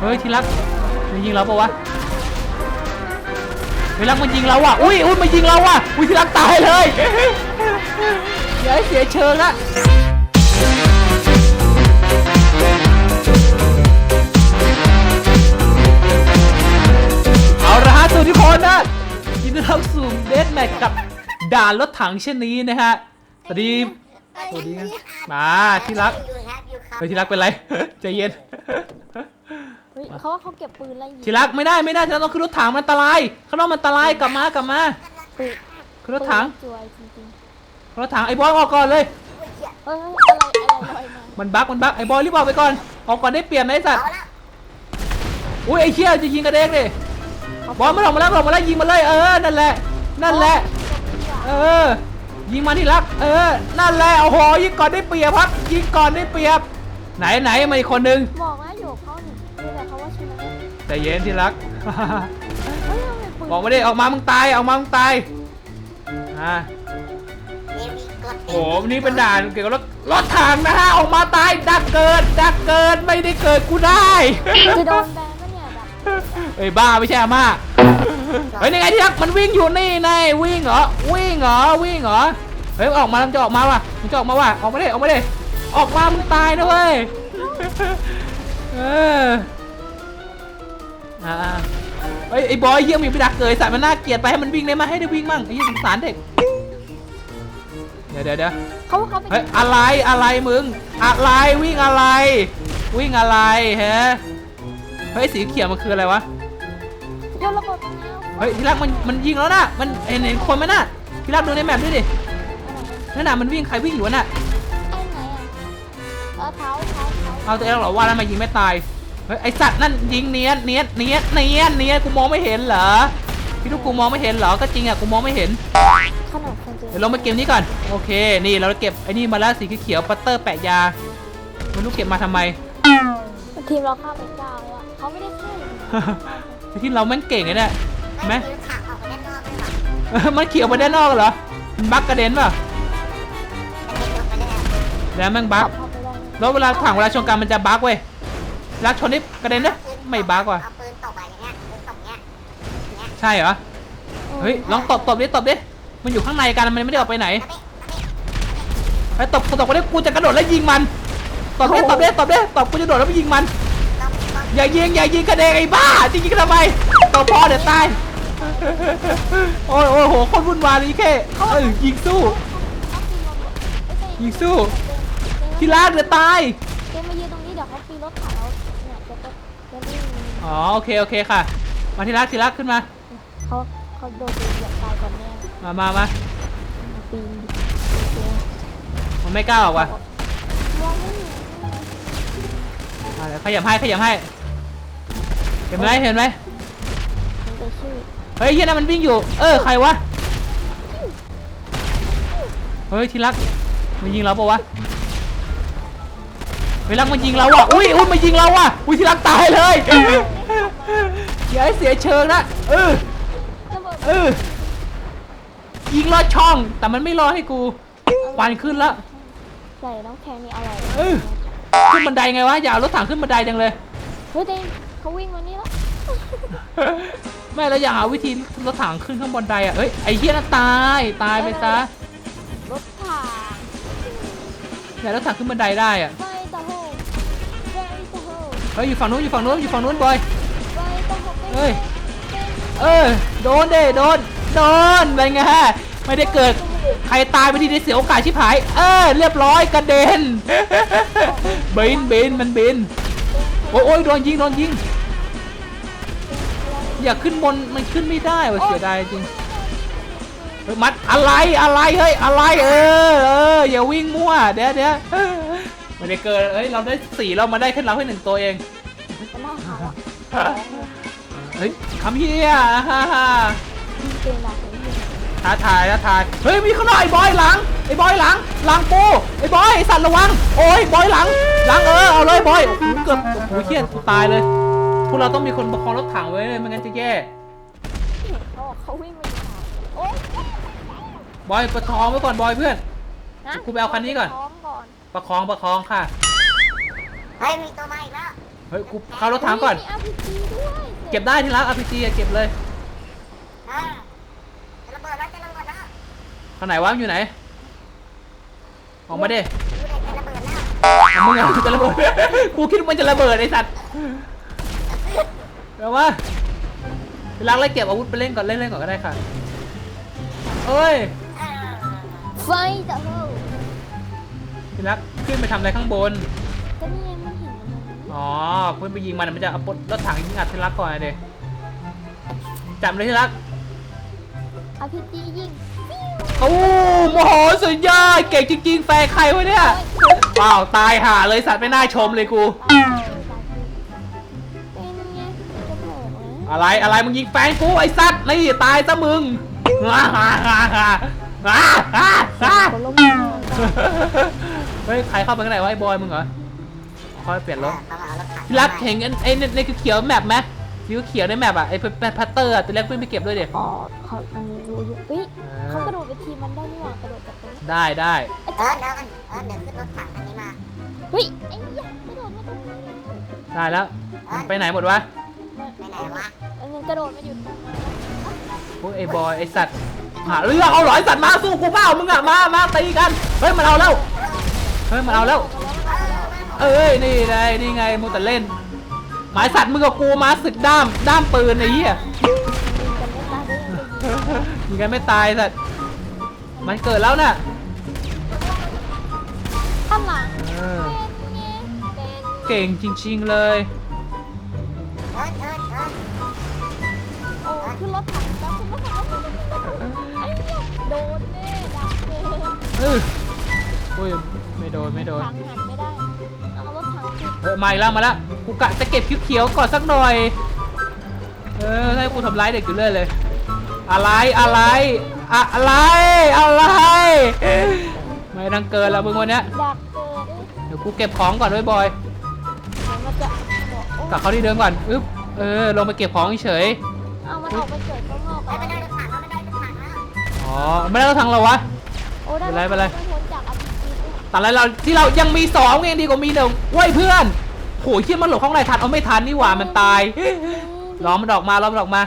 เฮ้ยที่รักมันยิงเราปะวะที่รักมันยิงเราอะอุ้ยอุ้ยมันยิงเราอะอุ้ยที่รักตายเลยอย่าให้เสียเชิงละเอาละฮะสวัสดีทุกคนนะยินดีต้อนรับสู่เดสแมทกับด่านรถถังเช่นนี้นะฮะสวัสดีสวัสดีครับมาที่รักเฮ้ยที่รักเป็นไรใจเย็นเฮ้ยเขาว่าเขาเก็บปืนไล่ยิงที่รักไม่ได้ไม่ได้ที่รักต้องขึ้นรถถังมันอันตรายข้างนอกมันอันตรายกลับมากลับมาปืนขึ้นรถถังปืนจวยจริงขึ้นรถถังไอ้บอยออกก่อนเลย ๆเฮ้ยเฮ้ยอะไรอะไรลอยมามันบั๊กมันบั๊กไอ้บอยรีบออกไปก่อนออกก่อนได้เปลี่ยนนะไอ้สัตว์อุ้ยไอ้เชี่ยจะยิงกระเด็กดิบอยมันออกมาแล้วมันออกมาแล้วยิงมันเลยเออนั่นแหละ นั่นแหละ เออ ยิงมาที่รัก เออ นั่นแหละโอ้โหยิงก่อนได้เปรียบครับยิงก่อนได้เปรียบ ไหนไหนมาอีกคนนึง บอกนะอยู่กับเขาหนึ่งนี่แห ละเขาว่าชนะใจเย็นที่รัก เฮ้ยทำไมปืนบอกมาดิออกมามึงตายออกมามึงตายอ่าโอ้โหวันนี้เป็นด่านเกี่ยวกับรถรถถังนะฮะออกมาตายดักเกิดดักเกิดไม่ได้เกิดกูได้ จะโดนแบนปะเนี่ยแบบเอ้ยบ้าไม่ใช่อาม่าเฮ้ยนี่ไงที่รักมันวิ่งอยู่นี่นายวิ่งเหรอวิ่งเหรอวิ่งเหรอเฮ้ยออกมามันจะออกมาว่ะมันจะออกมาว่ะออกมาดิออกมาดิออกมามึงตายนะเว้ยเออ อ่าเฮ้ยไอ้บอยเยี่ยมมีไปดักเกยสัตว์มันน่าเกลียดไปให้มันวิ่งได้ไหมให้ได้วิ่งมั่งไอ้ยี่สงสารเด็ก เดี๋ยวเดี๋ยวเดี๋ยวเขาว่าเขาไปเฮ้ยอะไรอะไรมึง อะไรวิ่งอะไร วิ่งอะไรฮะเฮ้ยสีเขียวมันคืออะไรวะโยนระเบิดมาแล้วเฮ้ยที่รักมันมันยิงแล้วนะมันเห็นเห็นคนไหมน่ะที่รักดูในแมปด้วยดินั่นน่ะมันวิ่งใครวิ่งอยู่วะน่ะไอ้ไหนอะเออเท้าเท้าเท้าเอาตัวเองเหรอว่าแล้วทำไมายิงไม่ตายเฮ้ยไอสัตว์นั่นยิงเนียนเนียนเนียนเนียนเนียนกูมองไม่เห็นเหรอพี่ลูกกูมองไม่เห็นเหรอก็จริงอะกูมองไม่เห็นขนาดคนเจอเดี๋ยวเรามาเก็บนี้ก่อนโอเค นี่เราเก็บไอ้นี่มาแล้วสีเขียวๆปัตเตอร์แปะยาไม่รู้เก็บมาทำไมทีมเราฆ่าไปเก้าแล้วอะเขาไม่ได้ฆ่าอยู่ที่เราแม่งเก่งไงเนี่ยเห็นไหมถากออกไปด้านนอกเลยค่ะเออมันเขียวไปด้านนอกเหรอมันบั๊กกระเด็นเปล่ะกระเด็นออกไปเลยอะแล้วแม่งบั๊กเข้าไปได้ไหมแล้วเวลาถังเวลาชนกันมันจะบั๊กเว้ย รักชนนี่กระเด็นนะไม่บั๊กว่ะเอาปืนตบไปอย่างเงี้ยปืนตบเงี้ยอย่างเงี้ยใช่เหรอเฮ้ยลองตบตบดิตบดิมันอยู่ข้างในกันมันไม่ได้ออกไปไหนแล้วนี่ไปตบตบไปดิกูจะกระโดดแล้วยิงมันตบดิตบดิตบดิตบกูจะโดดแล้วไปยิงมันลองลองอย่ายิงอย่ายิงกระเด็นไอ้บ้าจะยิงกันทำไมตบพอเดี๋ยวตายโอ้ยโอ้ยโหโคนวุ่นวายเลยแค่เออยิงสู้เขาปีนลงไม่ใช่ยิงสู้ที่รักเดี๋ยวตายเกมมายืนตรงนี้เดี๋ยวเขาปีนรถถัง แล้วเนี่ยจะจะจะนี่อ๋อโอเคโอเคค่ะ มาทีรักทีรักขึ้นมา เขาเขาโดนเหยียบตายก่อนแน่มามามามาปีนดิมันไม่กล้าออกว่ะมองไม่เห็นอะเดี๋ยวขยับให้ขยับให้ เห็นไหมเห็นไหมมันจะชื่อเฮ้ยเฮียนั่นมันวิ่งอยู่ เออใครวะ เฮ้ยทีรักมันยิงเราปะวะ เฮ้ยรักมันยิงเราอะ อุ้ยอุ้ยมันยิงเราอะ อุ้ยที่รักตายเลยอย่าให้เสียเชิงนะเออระเบิดเออยิงลอดช่อง แต่มันไม่รอให้กูควันขึ้นแล้วใส่น้ำแข็งนี่อร่อยเออขึ้นบันไดไงวะ อย่าเอารถถังขึ้นบันไดจังเลย เฮ้ยเดนเขาวิ่งมานี่แล้ว ไม่แล้วอยากหาวิธีรถถังขึ้นข้างบนไดอะเฮ้ย ไอ้เหี้ยน่ะตาย ตายไปซะ รถถังอยากรถถังขึ้นบันไดได้อะ ฮ้ยอยู่ฝั่งนู้นอยู่ฝั่งนู้นอยู่ฝั่งนู้นบอยไปเฮ้ยเออโดนเด้โดนโดนไรไงฮะไม่ได้เกิดใครตายไปทีได้เสียโอกาสชิบหาย เออเรียบร้อยกระเด็นบินบินมันบินโอ้ยโดนยิงโดนยิงอย่าขึ้นบนมันขึ้นไม่ได้ว่ะเสียดายจริงมัดอะไรอะไรเฮ้ยอะไรเออเอออย่าวิ่งมั่วเดี๋ยวเดี๋ยว ไม่ได้เกิดเฮ้ย เราได้สี่เรามาได้แค่เราแค่หนึ่งตัวเองมันน่าหาว่าเฮ้ยคำเฮียฮ่าฮ่ามีเกมหลักเลยนี่ท้าทายท้าทาย เฮ้ย มีข้างนอกไอ้บอยหลัง ไอ้บอยหลัง หลังปู ไอ้บอยไอ้สัตว์ระวัง โอ้ยบอยหลัง หลังเออ เอาเลยบอยโอ้โหเกือบโอ้โหเฮียกูตายเลย พวกเราต้องมีคนประคองรถถังไว้เลยไม่งั้นจะแย่ เขาบอกเขาวิ่งมาอยู่โอ๊ยบอยประคองไว้ก่อนบอยเพื่อนนะกูไปเอาคันนี้ก่อน ท้องก่อน ประคองประคองค่ะ เฮ้ยมีตัวมาอีกแล้วไเฮ้ยกูเข้ารถถังก่อน มี RPG ด้วยเก็บได้ที่รัก RPG อะเก็บเลยเออจะระเบิดแล้วจะระเบิดแล้วข้างไหนวะมันอยู่ไหน ออกมาดิดูเด็กจะระเบิดแล้วเอามึงอะจะระเบิด กูคิดว่ามันจะระเบิดไอ้สัตว์เดี๋ยวว่าที่รักไล่เก็บอาวุธไปเล่นก่อนเล่นเล่นก่อนก็ได้ค่ะ เอ้ย เออไฟจะเฮ้า ที่รักขึ้นไปทำอะไรข้างบน ก็นี่ไงมันเห็นมันอ๋อขึ้นไปยิงมันมันจะเอารถถังยิงอัดที่รักก่อนเลยจับเลยที่รักอาพีจียิงโอ้โมโหสุดยอดเก่งจริงๆแฟนใครวะเนี่ยเปล่าตายห่าเลยสัตว์ไม่น่าชมเลยกู ตายเลยตายเลยเป็นไงจะเปิดนะอะไรอะไรมึงยิงแฟนกูไอ้สัตว์นี่ตายซะมึงฮ่าฮ่าฮ่าฮ่าฮ่าฮ่าฮ่าคนล้มงาน เฮ้ยใครเข้าไปข้างในวะไอ้บอยมึงเหรอคอยเปลี่ยนรถเขาเอารถถังที่รักเห็นไอ้ไอ้ในในเขียวๆแมปไหมสีเขียวในแมปอะไอ้พัตเตอร์อะตัวเล็กเพิ่งไปเก็บด้วยเดี๋ยอ๋อเขาอันนี้รู้อยู่เฮ้ยเขากระโดดไปทีมันได้นี่หว่ากระโดดจากตรงนี้ได้ได้เออเดินเออเดินขึ้นรถถังอันนี้มาเฮ้ยไอ้ยะกระโดดมาตรงนี้ได้แล้วไปไหนหมดวะไปไหนวะอันนึงกระโดดมาอยู่ตรงนั้นโอ้ยไอ้บอยไอ้สัตว์หาเรื่องเอาหรอไอ้สัตว์มาสู้กูเปล่ามึงอะมามาตีกันเฮ้ยมันเอาแล้ว เฮ้ยมันเอาแล้ว เอ้ยนี่ไงนี่ไงมูแต่เล่น หมายสัตว์มึงกับกูมาศึกด้ามด้ามปืนไอ้เหี้ยยิงกันไม่ตายได้ยังจะยิงยิงกันไม่ตายสัตว์มันเกิดแล้วน่ะข้างหลังเออเป็นไงเป็นเก่งจริงๆเลยเอิร์ดเอิร์ดเอิร์ดโอ้ขึ้นรถถังแล้วขึ้นรถถังแล้วไอ้เนี่ยโดนแน่ดักเลยเอออุ้ยไม่ โดนไม่โดนถังหันไม่ได้เอารถถังติดเออมาอีกแล้วมาแล้วกูกะจะเก็บเขียวๆก่อนสักหน่อย เออให้กูทำร้ายเด็กอยู่เรื่อยเลย อะไรอะไรอะอะไรอะไรไม่ต้องเกินแล้วมึงวันเนี้ยดักเกิดเอ้ยเดี๋ยวกูเก็บของก่อนด้วยบอยเดี๋ยวมันจะบอกโอ้กลับเข้าที่เดิมก่อนอึ๊บเออลงไปเก็บของเฉยเอามันออกไปเกิดข้างนอกไปก่อนไม่ได้รถถังแล้วไม่ได้รถถังแล้วๆอ๋อไม่ได้ต้องทางเราวะ โอ้ได้เป็นไรเป็นไรม่ พ้นจากอภิสิทธิ์แต่ละเราที่เรายังมีสองเองดีกว่ามีหนึ่งเว้ยเพื่อนโหเชี่ยมันหลบข้างในทันเอาไม่ทันนี่หว่ามันตายล้อมมันออกมาล้อมมันออกมา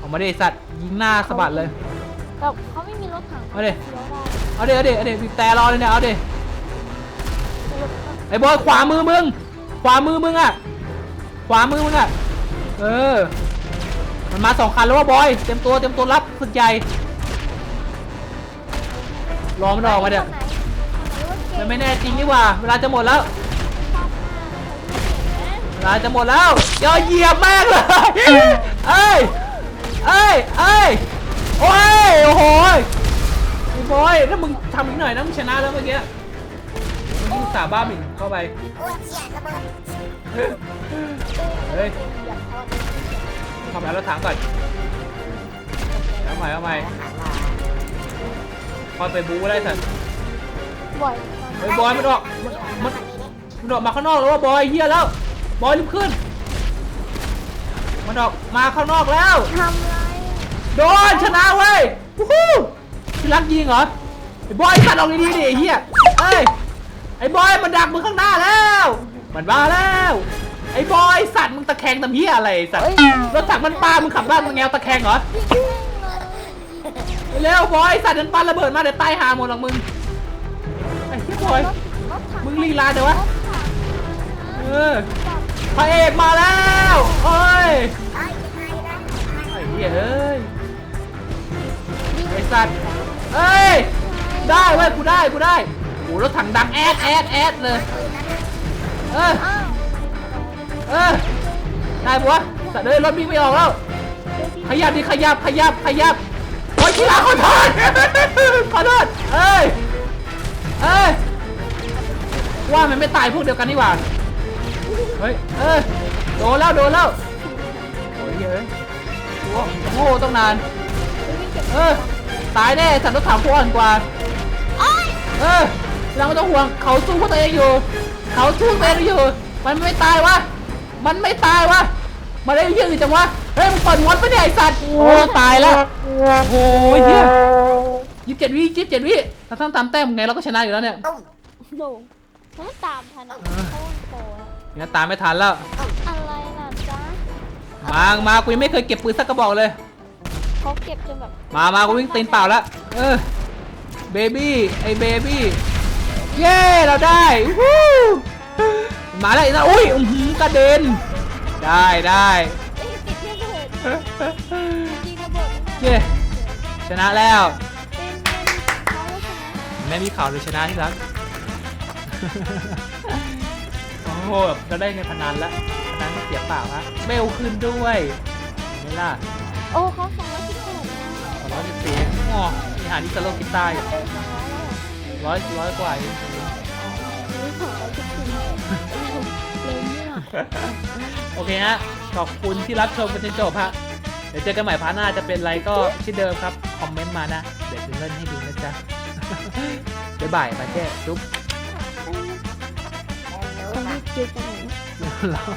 ออกมาดิไอ้สัตว์ยิงหน้าสะบัดเลย แต่เขาไม่มีรถถังเอาดิเลี้ยวได้เอาดิเอาดิเอาดิบีบแต่รอเลยเนี่ยเอาดิแต่รถถังไอ้บอยขวามือมึงขวามือมึงอะขวามือมึงอะเออมันมาสองคันแล้วว่าบอยเต็มตัวเต็มตัวรับสุดใหญ่ รอมันออกมาเดี๋ยวทางไหนทางไหนว่าเก่งมันไม่แน่จริงนี่หว่า เวลาจะหมดแล้ว เวลาจะหมดแล้วเดี๋ยวเหยียบแม่งเลยเอ้ยเอ้ยเอ้ยโอ้ยโอ้โหยไอ้บอยถ้ามึงทำอีกหน่อยนะมึงชนะแล้วเมื่อกี้มึงสาบ้าบิ่งเข้าไปโอ้ยเชี่ยระเบิดเฮ้ยอยากทอดทำแล้วรถถังก่อนเอาใหม่เอาใหม่ คอยไปบู๊ได้สัตว์บ่อยเฮ้ยบอยมันออกมันมันมันออกมาข้างนอกแล้วว่าบอยเฮียแล้ว บอยรีบขึ้น มันออกมาข้างนอกแล้ว ทำไรโดนชนะเว้ยวู้ฮู้ที่รักยิงเหรอไอ้บอยสัตว์ออกดีๆดิไอ้เฮียเอ้ยไอ้บอยมันดักมึงข้างหน้าแล้ว มันมาแล้ว ไอ้บอยสัตว์มึงตะแคงทำเฮียอะไรสัตว์รถถังมันปามึงขับบ้านมึงแงวตะแคงเหรอ เร็วบอยสัตว์นั้นปาระเบิดมาเดี๋ยวตายหาหมดหรอกมึงไอ้บอยมึงลีลาเดี๋ยววะเออพระเอกมาแล้วโอ้ยเอ้ยไงนะไอ้เหี้ยเอ้ยไอ้สัตว์เอ้ยได้เว้ยกูได้กูได้โอ้รถถังดังแอดแอดแอดเลยเออเออได้ปะวะสัตว์เอ้ยรถวิ่งไม่ออกแล้ว ขยับดิขยับขยับขยับ อ้ยทีหลังขอโทษขอโทษเอ้ยเอ้ยว่ามันไม่ตายพวกเดียวกันนี่หว่าเฮ้ยเอ้ยโดนแล้วโดนแล้วโอ้ยเฮ้ยโอ้โหต้องนานเออตายแน่สัตว์รถถังพวกอ่อนกว่าเออเราไม่ต้องห่วงเขาสู้พวกตัวเองอยู่ เขาสู้ตัวเองอยู่ มันไม่ตายวะมันไม่ตายวะ มาได้เยี่ยงจังวะ เฮ้ยมึงเปิดมดปะเนี่ยไอสัตว์ โอ้ตายแล้วโอ้ยเฮียยี่สิบเจ็ดวิยี่สิบเจ็ดวิถ้าทำตามแต้มไงเราก็ชนะอยู่แล้วเนี่ยตุ้มโดนเขาตามทันอะเขาโตแล้วงั้นตามไม่ทันแล้ว อะไรล่ะจ๊ะมา มากูยังไม่เคยเก็บปืนสักกระบอกเลยเขาเก็บจนแบบ มา มากูวิ่งตีนเปล่าแล้วเออ เบบี้ไอเบบี้ เย้ เราได้วู้มาแล้วอีกนะอุ้ยอื้อหือกระเด็น ได้ได้เอ้ยติดระเบิดยิงระเบิดนี่เย้ชนะแล้วเป็นเป็นเขาแล้วใช่ไหมไม่มีข่าวเลยชนะที่รักโอ้โหเราได้เงินพนันแล้วพนันไม่เสียเปล่าฮะเบลขึ้นด้วยเห็นไหม่ล่ะโอ้เขาสองร้อยสิบแปดนะสองร้อยสิบสี่อ๋อมีหาที่สโลกิตใต้เออสองร้อยแล้วร้อยร้อยกว่าเอง โอเคฮะ ขอบคุณที่รับชมกันจนจบฮะ เดี๋ยวเจอกันใหม่พาร์ทหน้าจะเป็นอะไรก็ที่เดิมครับ คอมเมนต์มานะ เดี๋ยวจะเล่นให้ดูนะจ๊ะ บ๊ายบายมาเจ้จุ๊บเขารีบเจอกันไหน แล้ว